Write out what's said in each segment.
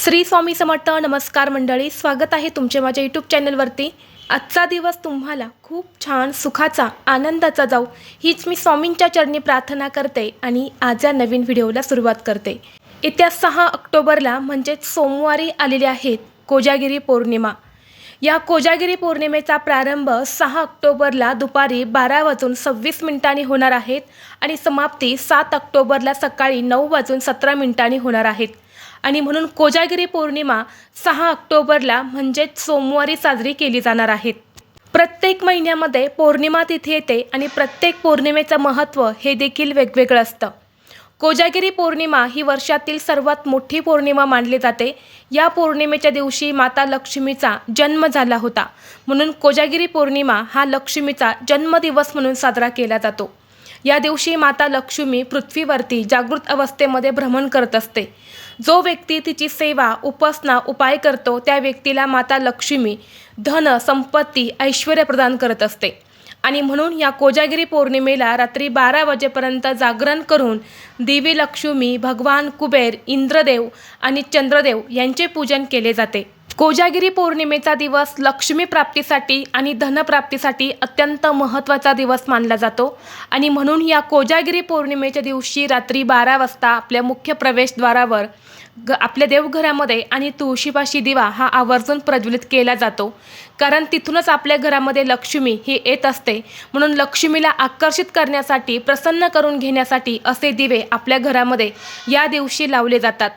श्री स्वामी समर्थ नमस्कार मंडळी स्वागत आहे तुमचे माझ्या यूट्यूब चॅनलवरती. आजचा दिवस तुम्हाला खूप छान सुखाचा आनंदाचा जाऊ हीच मी स्वामींच्या चरणी प्रार्थना करते आणि आज या नवीन व्हिडिओला सुरुवात करते. येत्या सहा ऑक्टोबरला म्हणजेच सोमवारी आलेले आहेत कोजागिरी पौर्णिमा. या कोजागिरी पौर्णिमेचा प्रारंभ सहा ऑक्टोबरला दुपारी बारा वाजून सव्वीस मिनिटांनी होणार आहेत आणि समाप्ती सात ऑक्टोबरला सकाळी नऊ वाजून सतरा मिनिटांनी होणार आहेत. आणि म्हणून कोजागिरी पौर्णिमा सहा ऑक्टोबरला म्हणजेच सोमवारी साजरी केली जाणार आहेत प्रत्येक महिन्यामध्ये पौर्णिमा तिथे येते आणि प्रत्येक पौर्णिमेचं महत्त्व हे देखील वेगवेगळं असतं. कोजागिरी पौर्णिमा ही वर्षातील सर्वात मोठी पौर्णिमा मानली जाते. या पौर्णिमेच्या दिवशी माता लक्ष्मीचा जन्म झाला होता. म्हणून कोजागिरी पौर्णिमा हा लक्ष्मीचा जन्मदिवस म्हणून साजरा केला जातो. या दिवशी माता लक्ष्मी पृथ्वीवरती जागृत अवस्थेमध्ये भ्रमण करत असते. जो व्यक्ती तिची सेवा उपासना उपाय करतो त्या व्यक्तीला माता लक्ष्मी धन संपत्ती ऐश्वर प्रदान करत असते. आणि म्हणून या कोजागिरी पौर्णिमेला रात्री बारा वाजेपर्यंत जागरण करून देवी लक्ष्मी भगवान कुबेर इंद्रदेव आणि चंद्रदेव यांचे पूजन केले जाते. कोजागिरी पौर्णिमेचा दिवस लक्ष्मी प्राप्तीसाठी आणि धनप्राप्तीसाठी अत्यंत महत्त्वाचा दिवस मानला जातो. आणि म्हणून या कोजागिरी पौर्णिमेच्या दिवशी रात्री बारा वाजता आपल्या मुख्य प्रवेशद्वारावर ग आपल्या देवघरामध्ये आणि तुळशीपाशी दिवा हा आवर्जून प्रज्वलित केला जातो. कारण तिथूनच आपल्या घरामध्ये लक्ष्मी ही येत असते. म्हणून लक्ष्मीला आकर्षित करण्यासाठी प्रसन्न करून घेण्यासाठी असे दिवे आपल्या घरामध्ये या दिवशी लावले जातात.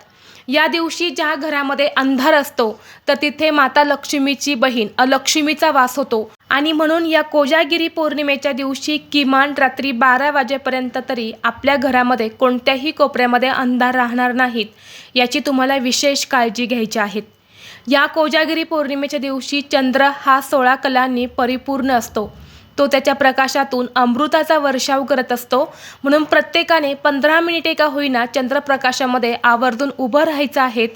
या दिवशी ज्या घरामध्ये अंधार असतो तर तिथे माता लक्ष्मीची बहीण अलक्ष्मीचा वास होतो. आणि म्हणून या कोजागिरी पौर्णिमेच्या दिवशी किमान रात्री बारा वाजेपर्यंत तरी आपल्या घरामध्ये कोणत्याही कोपऱ्यामध्ये अंधार राहणार नाहीत याची तुम्हाला विशेष काळजी घ्यायची आहेत या कोजागिरी पौर्णिमेच्या दिवशी चंद्र हा सोळा कलांनी परिपूर्ण असतो. तो त्याच्या प्रकाशातून अमृताचा वर्षाव करत असतो. म्हणून प्रत्येकाने पंधरा मिनिटे का होईना चंद्रप्रकाशामध्ये आवर्जून उभं राहायचं आहेत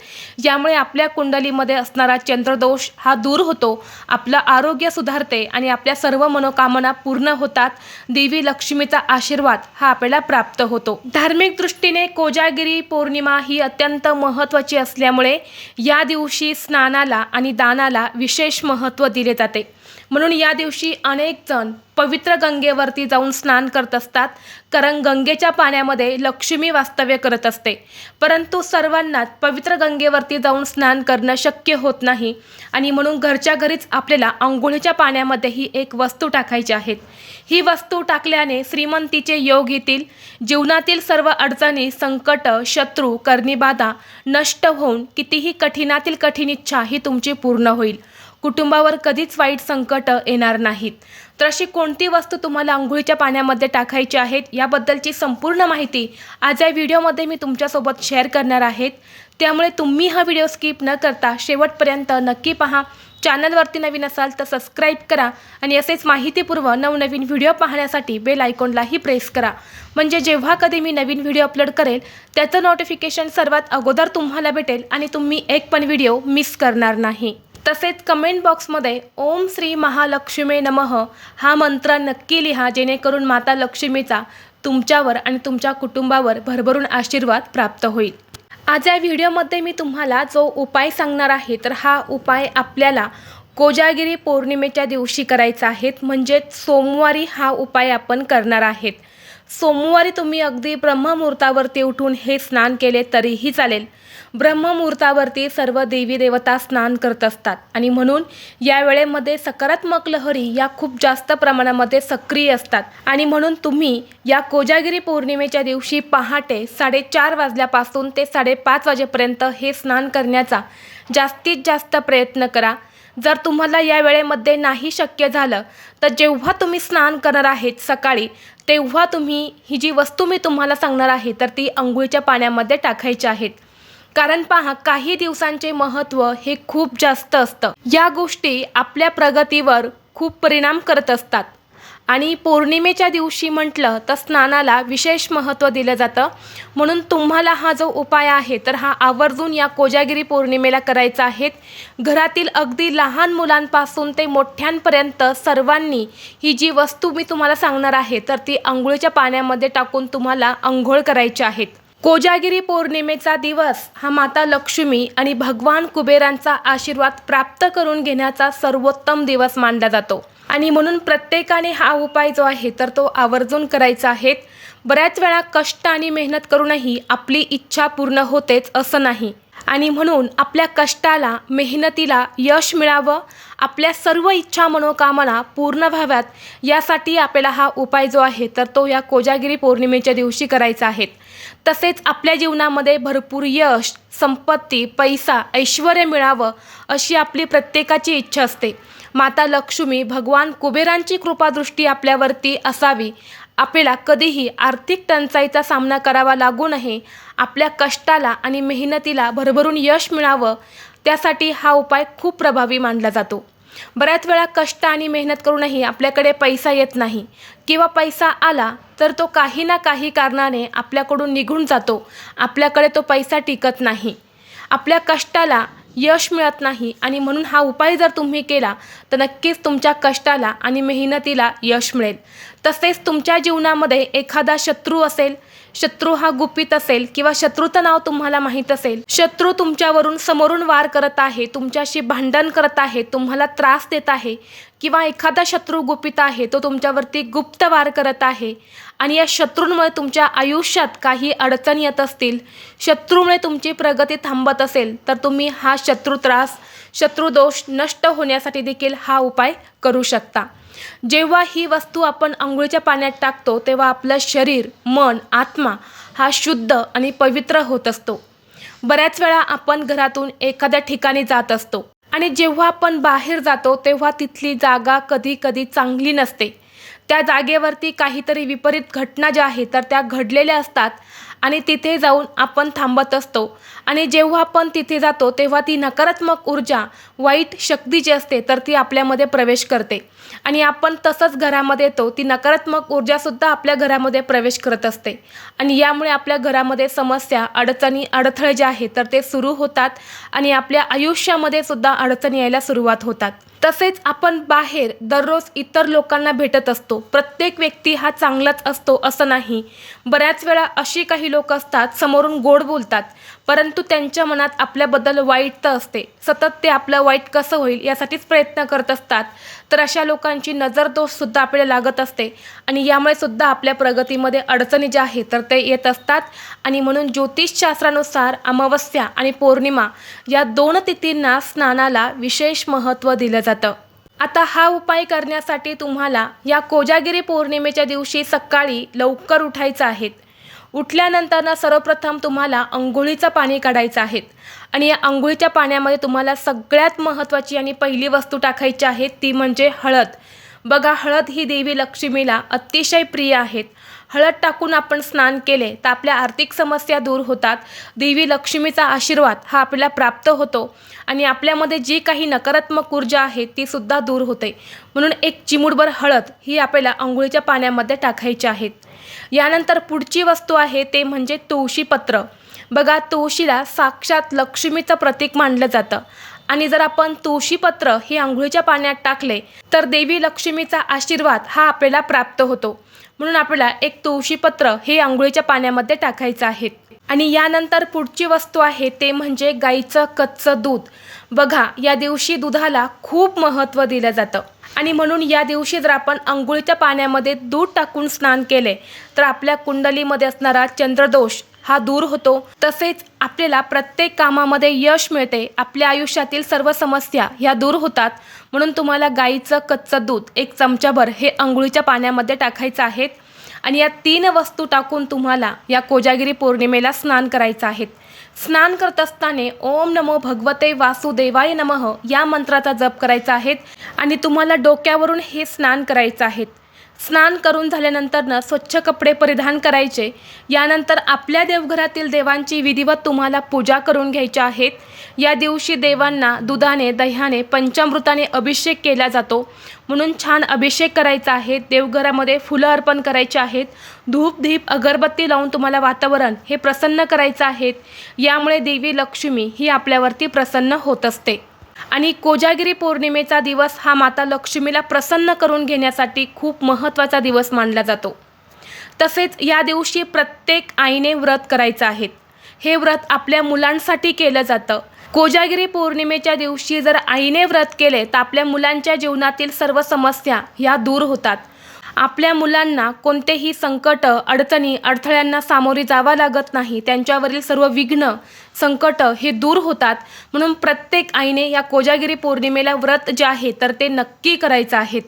यामुळे आपल्या कुंडलीमध्ये असणारा चंद्रदोष हा दूर होतो. आपलं आरोग्य सुधारते आणि आपल्या सर्व मनोकामना पूर्ण होतात. देवी लक्ष्मीचा आशीर्वाद हा आपल्याला प्राप्त होतो. धार्मिक दृष्टीने कोजागिरी पौर्णिमा ही अत्यंत महत्त्वाची असल्यामुळे या दिवशी स्नानाला आणि दानाला विशेष महत्त्व दिले जाते. म्हणून या दिवशी अनेक जण पवित्र गंगेवरती जाऊन स्नान करत असतात. कारण गंगेच्या पाण्यामध्ये लक्ष्मी वास्तव्य करत असते. परंतु सर्वांनाच पवित्र गंगेवरती जाऊन स्नान करणं शक्य होत नाही. आणि म्हणून घरच्या घरीच आपल्याला आंघोळीच्या पाण्यामध्ये ही एक वस्तू टाकायची आहेत ही वस्तू टाकल्याने श्रीमंतीचे योग येतील. जीवनातील सर्व अडचणी संकट शत्रू कर्णीबाधा नष्ट होऊन कितीही कठीणातील कठीण इच्छा ही तुमची पूर्ण होईल. कुटुंबावर कधीच वाईट संकट येणार नाहीत. तर अशी कोणती वस्तू तुम्हाला आंघोळीच्या पाण्यामध्ये टाकायची आहेत याबद्दलची संपूर्ण माहिती आज या व्हिडिओमध्ये मी तुमच्यासोबत शेअर करणार आहेत. त्यामुळे तुम्ही हा व्हिडिओ स्किप न करता शेवटपर्यंत नक्की पहा. चॅनलवरती नवीन असाल तर सबस्क्राईब करा आणि असेच माहितीपूर्व नवनवीन व्हिडिओ पाहण्यासाठी बेल आयकॉनलाही प्रेस करा. म्हणजे जेव्हा कधी मी नवीन व्हिडिओ अपलोड करेल त्याचं नोटिफिकेशन सर्वात अगोदर तुम्हाला भेटेल आणि तुम्ही एक पण व्हिडिओ मिस करणार नाही. तसेच कमेंट बॉक्समध्ये ओम श्री महालक्ष्मी नमः हा मंत्र नक्की लिहा जेणेकरून माता लक्ष्मीचा तुमच्यावर आणि तुमच्या कुटुंबावर भरभरून आशीर्वाद प्राप्त होईल. आज या व्हिडिओमध्ये मी तुम्हाला जो उपाय सांगणार आहे तर हा उपाय आपल्याला कोजागिरी पौर्णिमेच्या दिवशी करायचा आहे. म्हणजेच सोमवारी हा उपाय आपण करणार आहेत. सोमवारी तुम्ही अगदी ब्रह्ममुहूर्तावरती उठून हे स्नान केले तरीही चालेल. ब्रह्ममुहूर्तावरती सर्व देवी देवता स्नान करत असतात. आणि म्हणून या वेळेमध्ये सकारात्मक लहरी या खूप जास्त प्रमाणामध्ये सक्रिय असतात. आणि म्हणून तुम्ही या कोजागिरी पौर्णिमेच्या दिवशी पहाटे साडेचार वाजल्यापासून ते साडेपाच वाजेपर्यंत हे स्नान करण्याचा जास्तीत जास्त प्रयत्न करा. जर तुम्हाला या वेळेमध्ये नाही शक्य झालं तर जेव्हा तुम्ही स्नान करणार आहेत सकाळी तेव्हा तुम्ही ही जी वस्तू मी तुम्हाला सांगणार आहे तर ती अंघोळीच्या पाण्यामध्ये टाकायची आहेत. कारण पहा काही दिवसांचे महत्त्व हे खूप जास्त असतं. या गोष्टी आपल्या प्रगतीवर खूप परिणाम करत असतात. आणि पौर्णिमेच्या दिवशी म्हटलं तर स्नानाला विशेष महत्त्व दिलं जातं. म्हणून तुम्हाला हा जो उपाय आहे तर हा आवर्जून या कोजागिरी पौर्णिमेला करायचा आहे. घरातील अगदी लहान मुलांपासून ते मोठ्यांपर्यंत सर्वांनी ही जी वस्तू मी तुम्हाला सांगणार आहे तर ती आंघोळीच्या पाण्यामध्ये टाकून तुम्हाला आंघोळ करायची आहेत कोजागिरी पौर्णिमेचा दिवस हा माता लक्ष्मी आणि भगवान कुबेरांचा आशीर्वाद प्राप्त करून घेण्याचा सर्वोत्तम दिवस मानला जातो. आणि म्हणून प्रत्येकाने हा उपाय जो आहे तर तो आवर्जून करायचा आहे. बऱ्याच वेळा कष्ट आणि मेहनत करूनही आपली इच्छा पूर्ण होतेच असं नाही. आणि म्हणून आपल्या कष्टाला मेहनतीला यश मिळावं आपल्या सर्व इच्छा मनोकामना पूर्ण व्हाव्यात यासाठी आपल्याला हा उपाय जो आहे तर तो या कोजागिरी पौर्णिमेच्या दिवशी करायचा आहे. तसेच आपल्या जीवनामध्ये भरपूर यश संपत्ती पैसा ऐश्वर मिळावं अशी आपली प्रत्येकाची इच्छा असते. माता लक्ष्मी भगवान कुबेरांची कृपादृष्टी आपल्यावरती असावी. आपल्याला कधीही आर्थिक टंचाईचा सामना करावा लागू नये. आपल्या कष्टाला आणि मेहनतीला भरभरून यश मिळावं त्यासाठी हा उपाय खूप प्रभावी मानला जातो. बऱ्याच वेळा कष्ट आणि मेहनत करूनही आपल्याकडे पैसा येत नाही किंवा पैसा आला तर तो काही ना काही कारणाने आपल्याकडून निघून जातो. आपल्याकडे तो पैसा टिकत नाही. आपल्या कष्टाला यश मिळत नाही. आणि म्हणून हा उपाय जर तुम्ही केला तर नक्कीच तुमच्या कष्टाला आणि मेहनतीला यश मिळेल. तसेच तुमच्या जीवनामध्ये एखादा शत्रू असेल शत्रू हा गुपित असेल किंवा शत्रूचं नाव तुम्हाला माहीत असेल शत्रू तुमच्यावरून समोरून वार करत आहे तुमच्याशी भांडण करत आहे तुम्हाला त्रास देत आहे किंवा एखादा शत्रू गुपित आहे तो तुमच्यावरती गुप्त वार करत आहे आणि या शत्रूंमुळे तुमच्या आयुष्यात काही अडचणी येत असतील शत्रूमुळे तुमची प्रगती थांबत असेल तर तुम्ही हा शत्रू त्रास शत्रुदोष नष्ट होण्यासाठी देखील हा उपाय करू शकता. जेव्हा ही वस्तू आपण आंघोळीच्या पाण्यात टाकतो तेव्हा आपलं शरीर मन आत्मा हा शुद्ध आणि पवित्र होत असतो. बऱ्याच वेळा आपण घरातून एखाद्या ठिकाणी जात असतो. आणि जेव्हा आपण बाहेर जातो तेव्हा तिथली जागा कधी कधी चांगली नसते. त्या जागेवरती काहीतरी विपरीत घटना ज्या आहेत तर त्या घडलेल्या असतात. आणि तिथे जाऊन आपण थांबत असतो. आणि जेव्हा आपण तिथे जातो तेव्हा ती नकारात्मक ऊर्जा वाईट शक्ती जी असते तर ती आपल्यामध्ये प्रवेश करते. आणि आपण तसंच घरामध्ये येतो ती नकारात्मक ऊर्जासुद्धा आपल्या घरामध्ये प्रवेश करत असते. आणि यामुळे आपल्या घरामध्ये समस्या अडचणी अडथळे जे आहेत तर ते सुरू होतात आणि आपल्या आयुष्यामध्ये सुद्धा अडचणी यायला सुरुवात होतात. तसेच आपण बाहेर दररोज इतर लोकांना भेटत असतो. प्रत्येक व्यक्ती हा चांगलाच असतो असं नाही. बऱ्याच वेळा अशी काही लोक असतात समोरून गोड बोलतात परंतु त्यांच्या मनात आपल्याबद्दल वाईट तर असते. सतत ते आपलं वाईट कसं होईल यासाठीच प्रयत्न करत असतात. तर अशा लोकांची नजरदोषसुद्धा आपल्याला लागत असते आणि यामुळे सुद्धा आपल्या प्रगतीमध्ये अडचणी ज्या आहेत तर ते येत असतात. आणि म्हणून ज्योतिषशास्त्रानुसार अमावस्या आणि पौर्णिमा या दोन तिथींना स्नानाला विशेष महत्त्व दिलं जातं. आता हा उपाय करण्यासाठी तुम्हाला या कोजागिरी पौर्णिमेच्या दिवशी सकाळी लवकर उठायचं आहे. उठल्यानंतर ना सर्वप्रथम तुम्हाला अंघोळीचं पाणी काढायचं आहे. आणि या अंघोळीच्या पाण्यामध्ये तुम्हाला सगळ्यात महत्त्वाची आणि पहिली वस्तू टाकायची आहे ती म्हणजे हळद. बघा हळद ही देवी लक्ष्मीला अतिशय प्रिय आहेत. हळद टाकून आपण स्नान केले तर आपल्या आर्थिक समस्या दूर होतात. देवी लक्ष्मीचा आशीर्वाद हा आपल्याला प्राप्त होतो आणि आपल्यामध्ये जी काही नकारात्मक ऊर्जा आहे ती सुद्धा दूर होते. म्हणून एक चिमुडभर हळद ही आपल्याला आंघोळीच्या पाण्यामध्ये टाकायची आहेत यानंतर पुढची वस्तू आहे ते म्हणजे तुळशीपत्र. बघा तुळशीला साक्षात लक्ष्मीचं प्रतीक मानलं जातं. आणि जर आपण तुळशीपत्र हे आंघोळीच्या पाण्यात टाकले तर देवी लक्ष्मीचा आशीर्वाद हा आपल्याला प्राप्त होतो. म्हणून आपल्याला एक तुळशीपत्र हे आंघोळीच्या पाण्यामध्ये टाकायचं आहे. आणि यानंतर पुढची वस्तू आहे ते म्हणजे गाईचं कच्चं दूध. बघा या दिवशी दुधाला खूप महत्त्व दिलं जातं. आणि म्हणून या दिवशी जर आपण अंघोळीच्या पाण्यामध्ये दूध टाकून स्नान केले तर आपल्या कुंडलीमध्ये असणारा चंद्रदोष हा दूर होतो. तसेच आपल्याला प्रत्येक कामामध्ये यश मिळते. आपल्या आयुष्यातील सर्व समस्या ह्या दूर होतात. म्हणून तुम्हाला गाईचं कच्चं दूध एक चमचाभर हे अंघोळीच्या पाण्यामध्ये टाकायचं आहे आणि या तीन वस्तू टाकून तुम्हाला या कोजागिरी पौर्णिमेला स्नान करायचं आहे स्नान करत असताना ओम नमो भगवते वासुदेवाय नमः या मंत्राचा जप करायचा आहे आणि तुम्हाला डोक्यावरून हे स्नान करायचं आहे स्नान करून झाल्यानंतरनं स्वच्छ कपडे परिधान करायचे. यानंतर आपल्या देवघरातील देवांची विधिवत तुम्हाला पूजा करून घ्यायच्या आहेत. या दिवशी देवांना दुधाने दह्याने पंचामृताने अभिषेक केला जातो. म्हणून छान अभिषेक करायचा आहे. देवघरामध्ये फुलं अर्पण करायची आहेत. धूप धीप अगरबत्ती लावून तुम्हाला वातावरण हे प्रसन्न करायचं आहेत यामुळे देवी लक्ष्मी ही आपल्यावरती प्रसन्न होत असते. आणि कोजागिरी पौर्णिमेचा दिवस हा माता लक्ष्मीला प्रसन्न करून घेण्यासाठी खूप महत्त्वाचा दिवस मानला जातो. तसेच या दिवशी प्रत्येक आईने व्रत करायचं आहे. हे व्रत आपल्या मुलांसाठी केलं जातं. कोजागिरी पौर्णिमेच्या दिवशी जर आईने व्रत केले तर आपल्या मुलांच्या जीवनातील सर्व समस्या ह्या दूर होतात. आपल्या मुलांना कोणतेही संकट अडचणी अडथळ्यांना सामोरे जावं लागत नाही. त्यांच्यावरील सर्व विघ्न संकट हे दूर होतात. म्हणून प्रत्येक आईने या कोजागिरी पौर्णिमेला व्रत जे आहे तर ते नक्की करायचं आहेत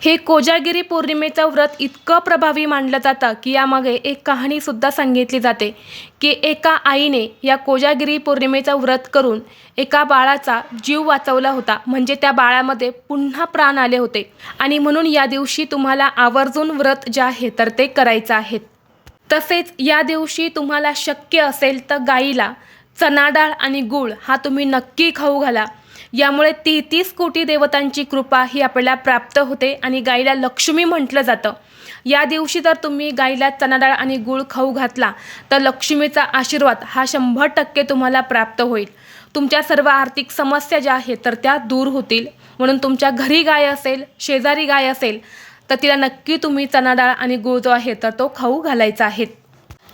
हे कोजागिरी पौर्णिमेचं व्रत इतकं प्रभावी मानलं जातं की यामागे एक कहाणीसुद्धा सांगितली जाते की एका आईने या कोजागिरी पौर्णिमेचं व्रत करून एका बाळाचा जीव वाचवला होता. म्हणजे त्या बाळामध्ये पुन्हा प्राण आले होते. आणि म्हणून या दिवशी तुम्हाला आवर्जून व्रत जे आहे तर ते करायचं आहे. तसेच या दिवशी तुम्हाला शक्य असेल तर गाईला चणाडाळ आणि गूळ हा तुम्ही नक्की खाऊ घाला. यामुळे तेहतीस कोटी देवतांची कृपा ही आपल्याला प्राप्त होते आणि गाईला लक्ष्मी म्हटलं जातं. या दिवशी जर तुम्ही गाईला चणाडाळ आणि गूळ खाऊ घातला तर लक्ष्मीचा आशीर्वाद हा शंभर टक्के तुम्हाला प्राप्त होईल. तुमच्या सर्व आर्थिक समस्या ज्या आहेत तर त्या दूर होतील. म्हणून तुमच्या घरी गाय असेल शेजारी गाय असेल तर तिला नक्की तुम्ही चणाडाळ आणि गूळ जो आहे तर तो खाऊ घालायचा आहे.